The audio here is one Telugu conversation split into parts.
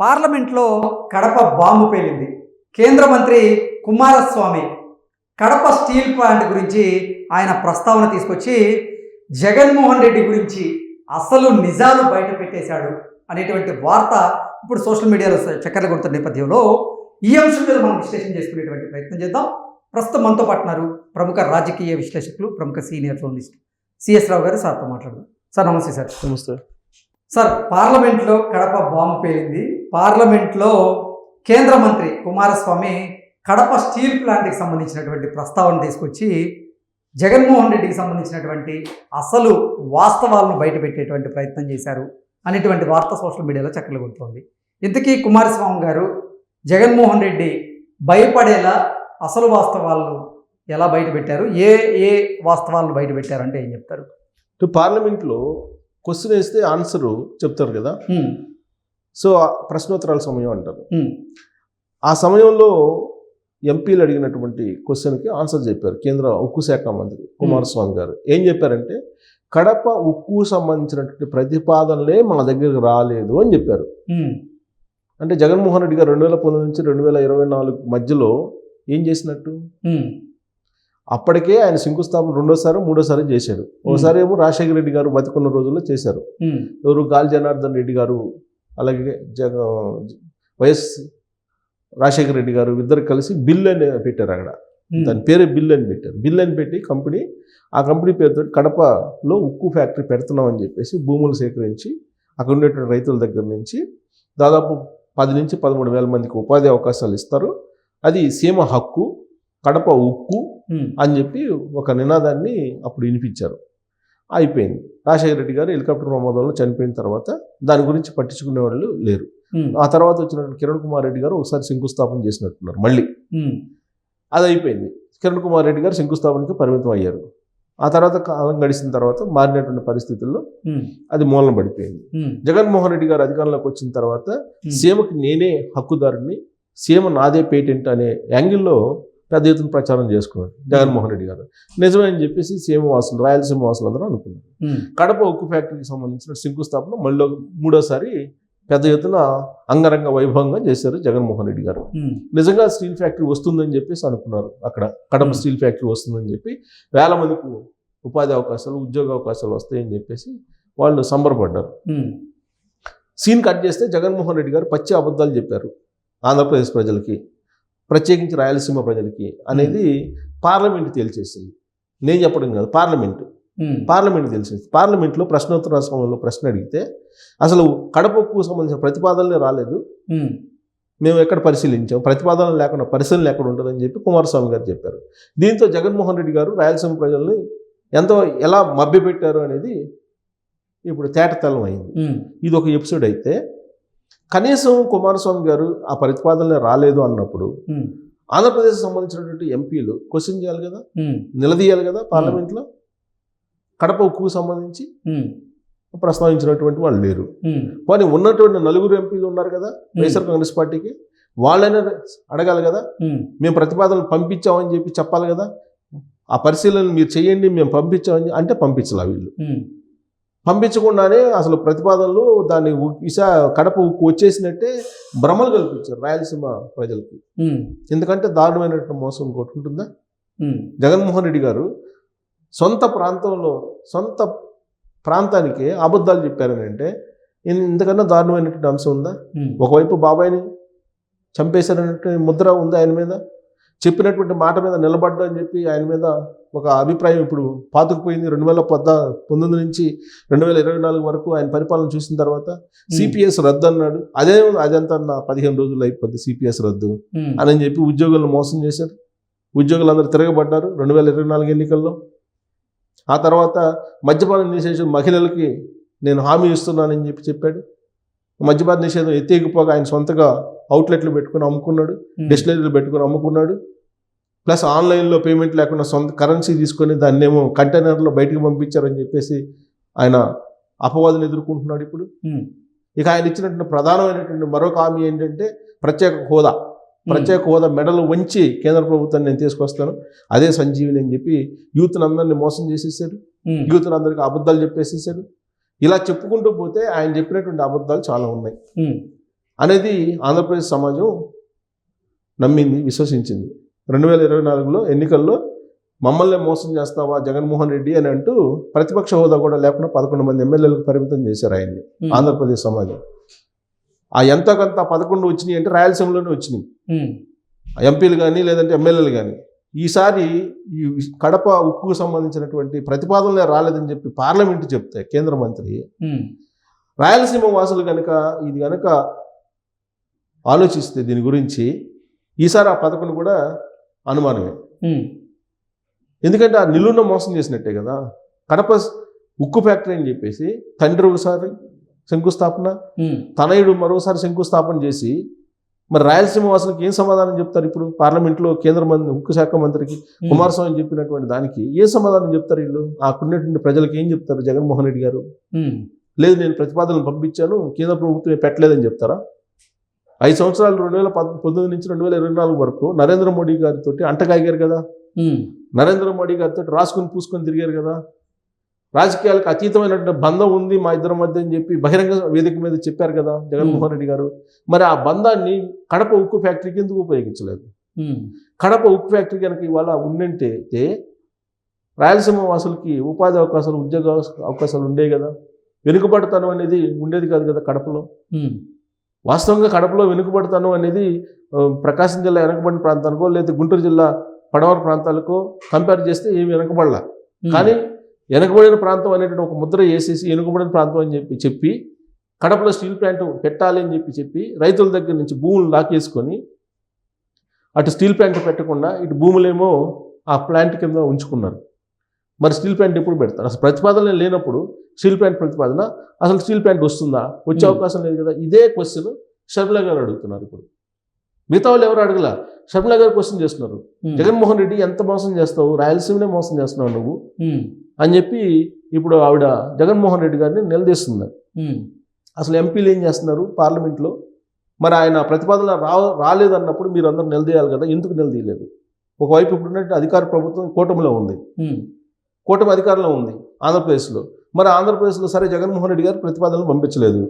పార్లమెంట్లో కడప బాంబు పేలింది. కేంద్ర మంత్రి కుమారస్వామి కడప స్టీల్ ప్లాంట్ గురించి ఆయన ప్రస్తావన తీసుకొచ్చి జగన్మోహన్ రెడ్డి గురించి అసలు నిజాలు బయట పెట్టేశాడు అనేటువంటి వార్త ఇప్పుడు సోషల్ మీడియాలో చక్కర్లు కొడుతున్న నేపథ్యంలో ఈ అంశం మీద మనం విశ్లేషణ చేసుకునేటువంటి ప్రయత్నం చేద్దాం. ప్రస్తుతం మనతో పాటున్నారు ప్రముఖ రాజకీయ విశ్లేషకులు ప్రముఖ సీనియర్ జర్నలిస్ట్ సిఎస్ రావు గారు. సార్తో మాట్లాడదాం. సార్ నమస్తే సార్. నమస్తే. సార్ పార్లమెంట్లో కడప బాంబు పేలింది. పార్లమెంట్లో కేంద్ర మంత్రి కుమారస్వామి కడప స్టీల్ ప్లాంట్కి సంబంధించినటువంటి ప్రస్తావన తీసుకొచ్చి జగన్మోహన్ రెడ్డికి సంబంధించినటువంటి అసలు వాస్తవాలను బయటపెట్టేటువంటి ప్రయత్నం చేశారు అనేటువంటి వార్త సోషల్ మీడియాలో చక్కలు కొడుతోంది. ఇంతకీ కుమారస్వామి గారు జగన్మోహన్ రెడ్డి భయపడేలా అసలు వాస్తవాలను ఎలా బయటపెట్టారు? ఏ ఏ వాస్తవాలను బయటపెట్టారు అంటే ఏం చెప్తారు? పార్లమెంట్లో క్వశ్చన్ వేస్తే ఆన్సర్ చెప్తారు కదా. సో ప్రశ్నోత్తరాల సమయం అంటారు. ఆ సమయంలో ఎంపీలు అడిగినటువంటి క్వశ్చన్కి ఆన్సర్ చెప్పారు కేంద్ర ఉక్కు శాఖ మంత్రి కుమారస్వామి గారు. ఏం చెప్పారంటే కడప ఉక్కు సంబంధించినటువంటి ప్రతిపాదనలే మన దగ్గరకు రాలేదు అని చెప్పారు. అంటే జగన్మోహన్ రెడ్డి గారు రెండు వేల పంతొమ్మిది నుంచి రెండు వేల ఇరవై నాలుగు మధ్యలో ఏం చేసినట్టు? అప్పటికే ఆయన శంకుస్థాపన రెండోసారి మూడోసారి చేశారు. ఒకసారి ఏమో రాజశేఖర రెడ్డి గారు బతికున్న రోజుల్లో చేశారు. ఎవరు గాలి జనార్దన్ రెడ్డి గారు అలాగే జగ వైఎస్ రాజశేఖర రెడ్డి గారు ఇద్దరు కలిసి బిల్ అని పెట్టారు అక్కడ. దాని పేరే బిల్ అని పెట్టారు. బిల్ అని పెట్టి కంపెనీ ఆ కంపెనీ పేరుతో కడపలో ఉక్కు ఫ్యాక్టరీ పెడుతున్నామని చెప్పేసి భూములు సేకరించి అక్కడ ఉండేటువంటి రైతుల దగ్గర నుంచి దాదాపు పది నుంచి పదమూడు వేల మందికి ఉపాధి అవకాశాలు ఇస్తారు. అది సీమ హక్కు కడప ఉక్కు అని చెప్పి ఒక నినాదాన్ని అప్పుడు వినిపించారు. అయిపోయింది. రాజశేఖర రెడ్డి గారు హెలికాప్టర్ ప్రమాదంలో చనిపోయిన తర్వాత దాని గురించి పట్టించుకునే వాళ్ళు లేరు. ఆ తర్వాత వచ్చిన కిరణ్ కుమార్ రెడ్డి గారు ఒకసారి శంకుస్థాపన చేసినట్టున్నారు మళ్ళీ. అది అయిపోయింది. కిరణ్ కుమార్ రెడ్డి గారు శంకుస్థాపనకి పరిమితం అయ్యారు. ఆ తర్వాత కాలం గడిచిన తర్వాత మారినటువంటి పరిస్థితుల్లో అది మూలన పడిపోయింది. జగన్మోహన్ రెడ్డి గారు అధికారంలోకి వచ్చిన తర్వాత. సీమకి నేనే హక్కుదారుని సీమ నాదే పేటెంట్ అనే యాంగిల్లో పెద్ద ఎత్తున ప్రచారం చేసుకున్నాడు జగన్మోహన్ రెడ్డి గారు. నిజమే అని చెప్పేసి సీమ వాసులు రాయలసీమ వాసులు అందరూ అనుకున్నారు. కడప ఉక్కు ఫ్యాక్టరీకి సంబంధించిన శంకుస్థాపన మళ్ళీ మూడోసారి పెద్ద ఎత్తున అంగరంగ వైభవంగా చేశారు జగన్మోహన్ రెడ్డి గారు. నిజంగా స్టీల్ ఫ్యాక్టరీ వస్తుందని చెప్పేసి అనుకున్నారు అక్కడ. కడప. స్టీల్ ఫ్యాక్టరీ వస్తుందని చెప్పి వేల మందికి ఉపాధి అవకాశాలు ఉద్యోగ అవకాశాలు వస్తాయని చెప్పేసి వాళ్ళు సంబరపడ్డారు. సీన్ కట్ చేస్తే జగన్మోహన్ రెడ్డి గారు పచ్చి అబద్ధాలు చెప్పారు ఆంధ్రప్రదేశ్ ప్రజలకి. ప్రత్యేకించి రాయలసీమ ప్రజలకి అనేది పార్లమెంట్ తేల్చేసింది. నేను చెప్పడం కాదు పార్లమెంట్. పార్లమెంట్ తెలిసింది పార్లమెంట్లో ప్రశ్నోత్తరాల సమయంలో ప్రశ్న అడిగితే అసలు కడప ఉక్కుకు సంబంధించిన ప్రతిపాదనలే రాలేదు. మేము ఎక్కడ పరిశీలించాం? ప్రతిపాదన లేకుండా పరిశీలన ఎక్కడ ఉంటుందని చెప్పి కుమారస్వామి గారు చెప్పారు. దీంతో జగన్మోహన్ రెడ్డి గారు రాయలసీమ ప్రజల్ని ఎంతో ఎలా మభ్యపెట్టారు అనేది ఇప్పుడు తేటతెల్లం అయింది. ఇది ఒక ఎపిసోడ్ అయితే కనీసం కుమారస్వామి గారు ఆ ప్రతిపాదనలే రాలేదు అన్నప్పుడు ఆంధ్రప్రదేశ్ సంబంధించినటువంటి ఎంపీలు క్వశ్చన్ చేయాలి కదా? నిలదీయాలి కదా పార్లమెంట్లో? కడప ఉక్కుకు సంబంధించి ప్రస్తావించినటువంటి వాళ్ళు లేరు. కానీ ఉన్నటువంటి నలుగురు ఎంపీలు ఉన్నారు కదా వైఎస్ఆర్ కాంగ్రెస్ పార్టీకి? వాళ్ళైనా అడగాలి కదా? మేము ప్రతిపాదనలు పంపించామని చెప్పి చెప్పాలి కదా? ఆ పరిశీలన మీరు చేయండి మేము పంపించామని అంటే పంపించాలి వీళ్ళు. పంపించకుండానే అసలు ప్రతిపాదనలు దాన్ని విశా కడప ఉక్కు వచ్చేసినట్టే భ్రమలు కల్పించారు రాయలసీమ ప్రజలకి. ఎందుకంటే దారుణమైనటువంటి మోసం ఇంకోటి ఉంటుందా? జగన్మోహన్ రెడ్డి గారు సొంత ప్రాంతంలో సొంత ప్రాంతానికి అబద్ధాలు చెప్పారని అంటే ఇంతకన్నా దారుణమైనటువంటి అంశం ఉందా? ఒకవైపు బాబాయిని చంపేశారన్నటువంటి ముద్ర ఉంది ఆయన మీద? చెప్పినటువంటి మాట మీద నిలబడ్డా అని చెప్పి ఆయన మీద ఒక అభిప్రాయం ఇప్పుడు పాతుకుపోయింది. రెండు వేల పద్దా పంతొమ్మిది నుంచి రెండు వేల ఇరవై నాలుగు వరకు ఆయన పరిపాలన చూసిన తర్వాత సిపిఎస్ రద్దు అన్నాడు. అదే అదంతా నా పదిహేను రోజులు అయిపోద్ది సిపిఎస్ రద్దు అని చెప్పి ఉద్యోగులను మోసం చేశారు. ఉద్యోగులందరూ తిరగబడ్డారు రెండు వేల ఇరవై నాలుగు ఎన్నికల్లో. ఆ తర్వాత మద్యపాన నిషేధం మహిళలకి నేను హామీ ఇస్తున్నానని చెప్పి చెప్పాడు. మద్యపాన నిషేధం ఎత్తేకపోగా ఆయన సొంతగా అవుట్లెట్లు పెట్టుకుని అమ్ముకున్నాడు. డిస్టిలరీలు పెట్టుకుని అమ్ముకున్నాడు. ప్లస్ ఆన్లైన్లో పేమెంట్ లేకుండా సొంత కరెన్సీ తీసుకొని దాన్ని ఏమో కంటైనర్లో బయటికి పంపించారని చెప్పేసి ఆయన అపవాదులు ఎదుర్కొంటున్నాడు ఇప్పుడు. ఇక ఆయన ఇచ్చినటువంటి ప్రధానమైనటువంటి మరొక హామీ ఏంటంటే ప్రత్యేక హోదా. ప్రత్యేక హోదా మెడలు వంచి కేంద్ర ప్రభుత్వాన్ని నేను తీసుకొస్తాను. అదే సంజీవిని అని చెప్పి యూత్ని అందరినీ మోసం చేసేసాడు యూత్ని అందరికీ అబద్ధాలు చెప్పేసేసాడు ఇలా చెప్పుకుంటూ పోతే ఆయన చెప్పినటువంటి అబద్ధాలు చాలా ఉన్నాయి. అనేది ఆంధ్రప్రదేశ్ సమాజం నమ్మింది విశ్వసించింది. రెండు వేల ఇరవై నాలుగులో ఎన్నికల్లో మమ్మల్ని మోసం చేస్తావా జగన్మోహన్ రెడ్డి అని అంటూ ప్రతిపక్ష హోదా కూడా లేకుండా పదకొండు మంది ఎమ్మెల్యేలకు పరిమితం చేశారు ఆయన్ని ఆంధ్రప్రదేశ్ సమాజం. ఆ ఎంతో కొంత పదకొండు వచ్చినాయి అంటే రాయలసీమలోనే వచ్చినాయి. ఎంపీలు కానీ లేదంటే ఎమ్మెల్యేలు కానీ. ఈసారి ఈ కడప ఉక్కుకు సంబంధించినటువంటి ప్రతిపాదనలే రాలేదని చెప్పి పార్లమెంట్ చెప్తే కేంద్ర మంత్రి రాయలసీమ వాసులు కనుక ఇది కనుక ఆలోచిస్తే దీని గురించి ఈసారి ఆ పథకం కూడా అనుమానమే. ఎందుకంటే ఆ నిలువున మోసం చేసినట్టే కదా. కడప ఉక్కు ఫ్యాక్టరీ అని చెప్పేసి తండ్రి ఒకసారి శంకుస్థాపన తనయుడు మరోసారి శంకుస్థాపన చేసి మరి రాయలసీమ వాసులకు ఏం సమాధానం చెప్తారు ఇప్పుడు? పార్లమెంట్లో కేంద్ర మంత్రి ఉక్కు శాఖ మంత్రికి కుమారస్వామి చెప్పినటువంటి దానికి ఏ సమాధానం చెప్తారు వీళ్ళు? అక్కడున్నటువంటి ప్రజలకు ఏం చెప్తారు జగన్మోహన్ రెడ్డి గారు? లేదు నేను ప్రతిపాదనలు పంపించాను కేంద్ర ప్రభుత్వం పెట్టలేదని చెప్తారా? ఐదు సంవత్సరాలు రెండు వేల పంతొమ్మిది నుంచి రెండు వేల ఇరవై నాలుగు వరకు నరేంద్ర మోడీ గారితో అంటగాగారు కదా? నరేంద్ర మోడీ గారితో రాసుకుని పూసుకొని తిరిగారు కదా? రాజకీయాలకు అతీతమైనటువంటి బంధం ఉంది మా ఇద్దరి మధ్య అని చెప్పి బహిరంగ వేదిక మీద చెప్పారు కదా జగన్మోహన్ రెడ్డి గారు. మరి ఆ బంధాన్ని కడప ఉక్కు ఫ్యాక్టరీకి ఎందుకు ఉపయోగించలేదు? కడప ఉక్కు ఫ్యాక్టరీ కనుక ఇవాళ ఉండింటే రాయలసీమ వాసులకి ఉపాధి అవకాశాలు ఉద్యోగ అవకాశాలు ఉండేవి కదా? వెనుకబడతాను అనేది ఉండేది కాదు కదా కడపలో? వాస్తవంగా కడపలో వెనుకబడతాను అనేది ప్రకాశం జిల్లా వెనుకబడిన ప్రాంతానికో లేదా గుంటూరు జిల్లా పడమర ప్రాంతాలకో కంపేర్ చేస్తే ఏమి వెనకబడలా. కానీ వెనకబడిన ప్రాంతం అనేటువంటి ఒక ముద్ర వేసేసి వెనుకబడిన ప్రాంతం అని చెప్పి చెప్పి కడపలో స్టీల్ ప్లాంట్ పెట్టాలి అని చెప్పి చెప్పి రైతుల దగ్గర నుంచి భూములు లాకేసుకొని అటు స్టీల్ ప్లాంట్ పెట్టకుండా ఇటు భూములేమో ఆ ప్లాంట్ కింద ఉంచుకున్నారు. మరి స్టీల్ ప్లాంట్ ఎప్పుడు పెడతారు? అసలు ప్రతిపాదన లేనప్పుడు స్టీల్ ప్లాంట్ ప్రతిపాదన అసలు స్టీల్ ప్లాంట్ వస్తుందా? వచ్చే. అవకాశం లేదు కదా? ఇదే క్వశ్చన్ షర్మిల గారు అడుగుతున్నారు ఇప్పుడు. మిగతా వాళ్ళు ఎవరు అడగల? షర్మిల గారు క్వశ్చన్ చేస్తున్నారు. జగన్మోహన్ రెడ్డి ఎంత మోసం చేస్తావు? రాయలసీమనే మోసం చేస్తున్నావు నువ్వు. అని చెప్పి ఇప్పుడు ఆవిడ జగన్మోహన్ రెడ్డి గారిని నిలదీస్తుంది. ఉమ్, అసలు ఎంపీలు ఏం చేస్తున్నారు పార్లమెంట్లో? మరి ఆయన ప్రతిపాదన రా రాలేదన్నప్పుడు మీరు అందరూ నిలదీయాలి కదా? ఎందుకు నిలదీయలేదు? ఒకవైపు ఇప్పుడున్నట్టు అధికార ప్రభుత్వం కూటమిలో ఉంది. కూటమి అధికారంలో ఉంది ఆంధ్రప్రదేశ్లో. మరి ఆంధ్రప్రదేశ్లో సరే జగన్మోహన్ రెడ్డి గారు ప్రతిపాదనలు పంపించలేదు.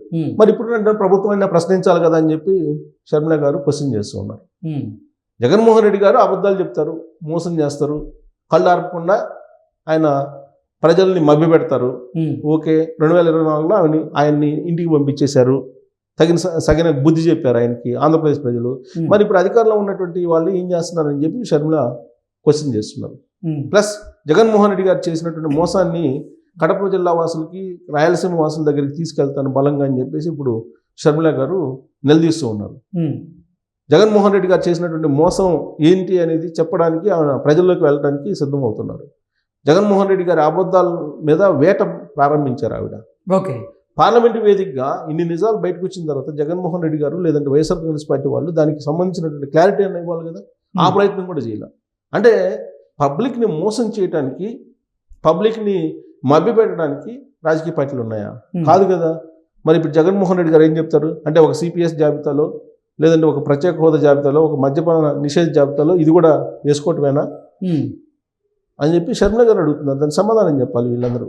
మరి ఇప్పుడు ప్రభుత్వం అయినా ప్రశ్నించాలి కదా అని చెప్పి షర్మిల గారు క్వశ్చన్ చేస్తూ ఉన్నారు. జగన్మోహన్ రెడ్డి గారు అబద్ధాలు చెప్తారు మోసం చేస్తారు కళ్ళు ఆర్పకుండా ఆయన ప్రజల్ని మభ్యపెడతారు. ఉమ్, ఓకే రెండు వేల ఇరవై నాలుగులో ఆయన్ని ఆయన్ని ఇంటికి పంపించేశారు. తగిన సగిన బుద్ధి చెప్పారు ఆయనకి ఆంధ్రప్రదేశ్ ప్రజలు. మరి ఇప్పుడు అధికారంలో ఉన్నటువంటి వాళ్ళు ఏం చేస్తున్నారని చెప్పి షర్మిల క్వశ్చన్ చేస్తున్నారు. ప్లస్ జగన్మోహన్ రెడ్డి గారు చేసినటువంటి మోసాన్ని కడప జిల్లా వాసులకి రాయలసీమ వాసుల దగ్గరికి తీసుకెళ్తాను బలంగా అని చెప్పేసి ఇప్పుడు షర్మిల గారు నిలదీస్తూ ఉన్నారు. జగన్మోహన్ రెడ్డి గారు చేసినటువంటి మోసం ఏంటి అనేది చెప్పడానికి ఆమె ప్రజల్లోకి వెళ్ళడానికి సిద్ధమవుతున్నారు. జగన్మోహన్ రెడ్డి గారి అబద్ధాల మీద వేట ప్రారంభించారు ఆవిడ. ఓకే. పార్లమెంటు వేదికగా ఇన్ని నిజాలు బయటకు వచ్చిన తర్వాత జగన్మోహన్ రెడ్డి గారు లేదంటే వైఎస్ఆర్ కాంగ్రెస్ పార్టీ వాళ్ళు దానికి సంబంధించినటువంటి క్లారిటీ అన్న ఇవ్వాలి కదా? ఆ ప్రయత్నం కూడా చేయాలి. అంటే పబ్లిక్ని మోసం చేయడానికి పబ్లిక్ని మభ్యపెట్టడానికి రాజకీయ పార్టీలు ఉన్నాయా? కాదు కదా. మరి ఇప్పుడు జగన్మోహన్ రెడ్డి గారు ఏం చెప్తారు? అంటే ఒక సిపిఎస్ జాబితాలో లేదంటే ఒక ప్రత్యేక హోదా జాబితాలో ఒక మద్యపాన నిషేధ జాబితాలో ఇది కూడా వేసుకోవటమేనా. అని చెప్పి షర్మిల గారు అడుగుతున్నారు. దానికి సమాధానం చెప్పాలి వీళ్ళందరూ.